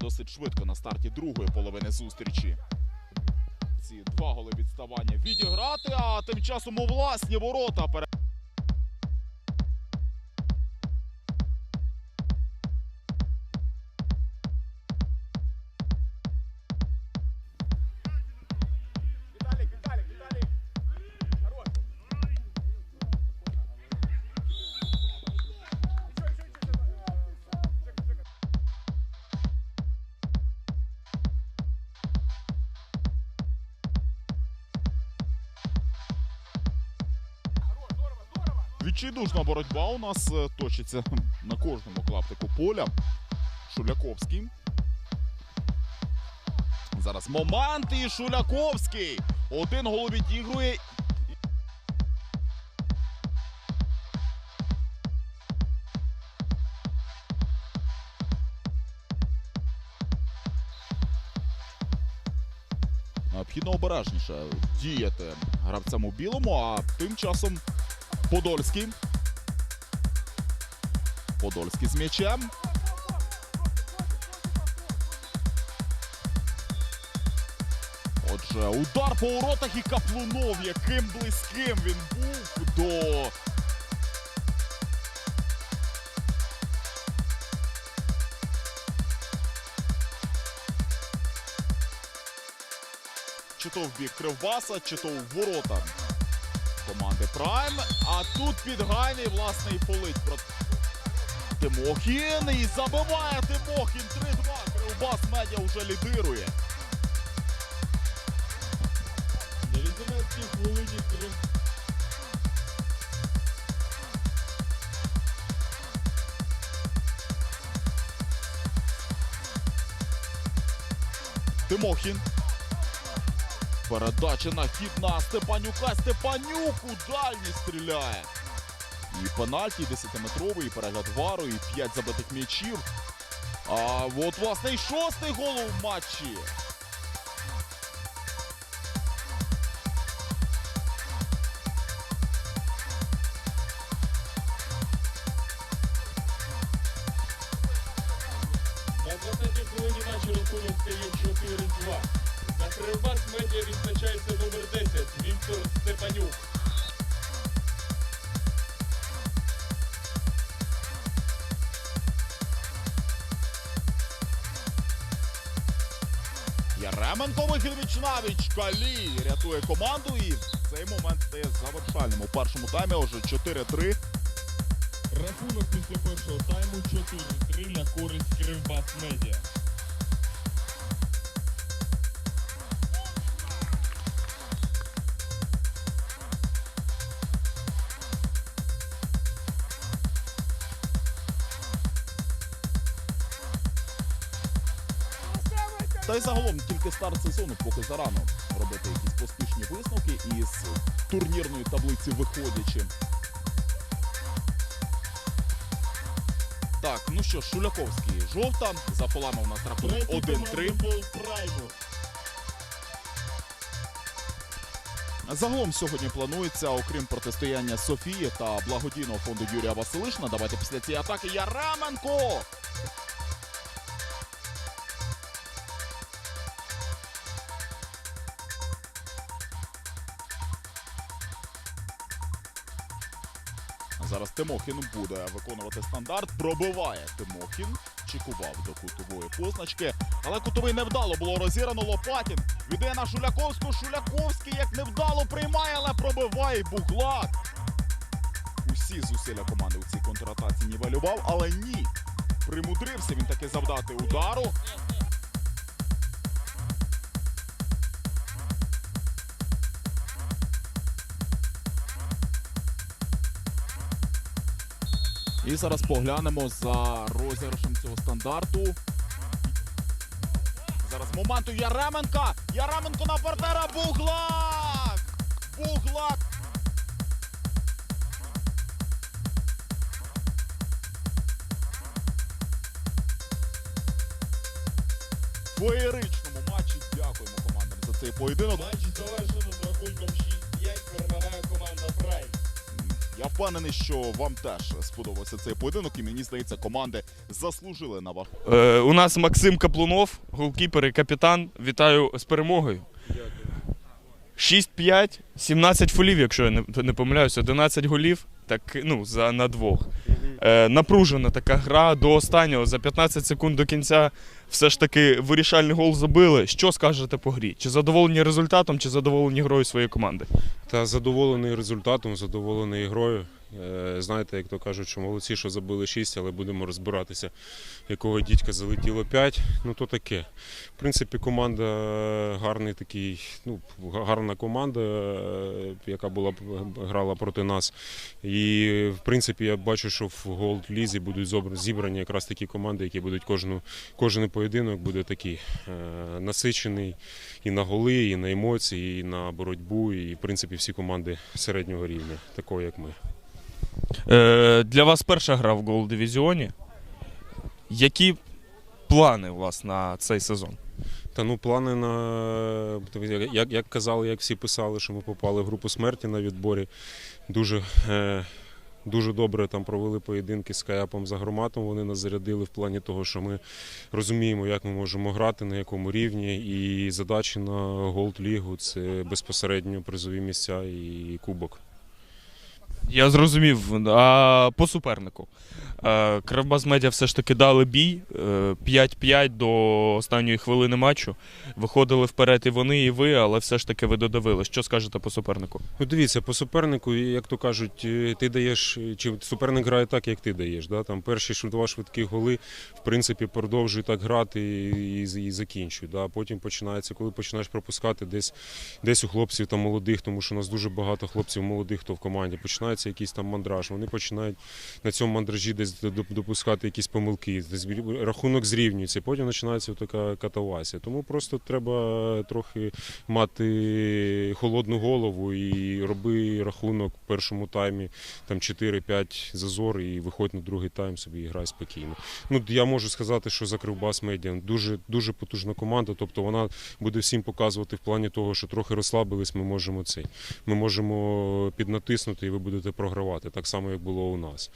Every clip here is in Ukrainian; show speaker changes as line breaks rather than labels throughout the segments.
Досить швидко на старті другої половини зустрічі. Ці два голи відставання відіграти, а тим часом у власні ворота пере. Відчайдушна боротьба у нас е, точиться на кожному клаптику поля. Шуляковський. Зараз момент і Шуляковський. Один гол відігрує. Необхідно обережніше діяти гравцям у білому, а тим часом Подольський. Подольський з м'ячем. Отже, удар по воротах і Каплунов, яким близьким він був до. Чи то в бік Кривбаса, чи то в ворота команди Прайм. А тут підгайний, власне, і полить про Тимохін. І забиває Тимохін 3-2. Кривбас медіа вже лідирує.
На 18 хвилині
Тимохін. Передача на хід на Степанюка. Степанюк у дальній стріляє. І пенальті 10-метровий, і перегляд вару, і 5 забитих м'ячів. А от, власне, і шостий гол у матчі.
на 20 хвилині матчу рахунок стає 4-2. Кривбас медіа відзначається номер 10 Віктор Степанюк.
Яременко вихід віч Калі рятує команду і в цей момент стає завершальним. У першому таймі вже 4-3.
Рахунок після першого тайму 4-3 на користь Кривбас медіа.
Та й загалом тільки старт сезону, поки зарано робити якісь поспішні висновки із турнірної таблиці виходячи. Так, ну що, ж, Шуляковський жовта. За фолами у нас рахунок
Третій
1-3.
Прайму.
Загалом сьогодні планується, окрім протистояння Софії та благодійного фонду Юрія Василишина. Давайте після цієї атаки Яременко! Зараз Тимохін буде виконувати стандарт. Пробиває Тимохін. Чекував до кутової позначки. Але кутовий невдало було розірано Лопатін. Віддає на Шуляковську. Шуляковський як невдало приймає, але пробиває Буглак. Усі зусилля команди у цій контратаці нівелював, але ні. Примудрився він таки завдати удару. І зараз поглянемо за розіграшем цього стандарту. Зараз момент у Яременка. Яременко на партнера. Буглак! Буглак! Феєричному матчі дякуємо командам за цей поєдинок.
Матч завершено з рахунком 6-5.
Я впевнений, що вам теж сподобався цей поєдинок, і мені здається, команди заслужили на ваш.
Е, у нас Максим Каплунов, голкіпер і капітан. Вітаю з перемогою. 6-5, 17 фолів, якщо я не, не помиляюсь, 11 голів. Так, ну, за, на двох. Е, напружена така гра до останнього. За 15 секунд до кінця все ж таки вирішальний гол забили. Що скажете по грі? Чи задоволені результатом, чи задоволені грою своєї команди?
Та задоволений результатом, задоволений грою. Е, Знаєте, як то кажуть, що молодці, що забили 6, але будемо розбиратися, якого дідька залетіло 5. Ну то таке. В принципі, команда е, гарний такий, ну, гарна команда, е, яка була грала проти нас. І в принципі я бачу, що в Голд Лізі будуть зібрані якраз такі команди, які будуть кожну, кожен поєдинок буде такий е, насичений і на голи, і на емоції, і на боротьбу. І в принципі всі команди середнього рівня, такої як ми.
Е, для вас перша гра в гол дивізіоні. Які плани у вас на цей сезон?
Та ну плани на як, як казали, як всі писали, що ми попали в групу смерті на відборі. Дуже, е, дуже добре там провели поєдинки з Каяпом за громатом. Вони нас зарядили в плані того, що ми розуміємо, як ми можемо грати, на якому рівні. І задачі на Голд Лігу це безпосередньо призові місця і кубок.
Я зрозумів. А по супернику. Е, Кривбас Медіа все ж таки дали бій е, 5-5 до останньої хвилини матчу. Виходили вперед і вони, і ви, але все ж таки ви додавили. Що скажете по супернику?
Ну, дивіться, по супернику, як то кажуть, е, ти даєш, чи суперник грає так, як ти даєш. Да? Там перші два швидкі голи, в принципі, продовжуй так грати і, і, і закінчуй. Да? Потім починається, коли починаєш пропускати десь, десь у хлопців там молодих, тому що у нас дуже багато хлопців молодих, хто в команді. Починається якийсь там мандраж. Вони починають на цьому мандражі десь допускати якісь помилки. Рахунок зрівнюється, потім починається така катавасія. Тому просто треба трохи мати холодну голову і роби рахунок в першому таймі там 4-5 зазор і виходь на другий тайм собі і грай спокійно. Ну я можу сказати, що за Кривбас Медіа дуже дуже потужна команда. Тобто вона буде всім показувати в плані того, що трохи розслабились. Ми можемо цей. Ми можемо піднатиснути, і ви будете програвати, так само як було у нас.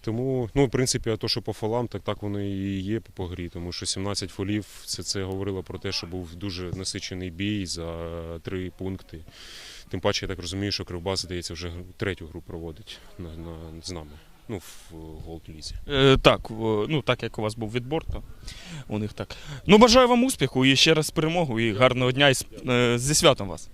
Тому, ну, в принципі, а то, що по фолам, так так воно і є по грі, тому що 17 фолів це, це говорило про те, що був дуже насичений бій за три пункти. Тим паче, я так розумію, що Кривбас, здається, вже третю гру проводить на, на, з нами. Ну, в Голд Лізі.
Е, так, ну так як у вас був відбор, то у них так. Ну бажаю вам успіху і ще раз перемогу, і гарного дня і е, зі святом вас.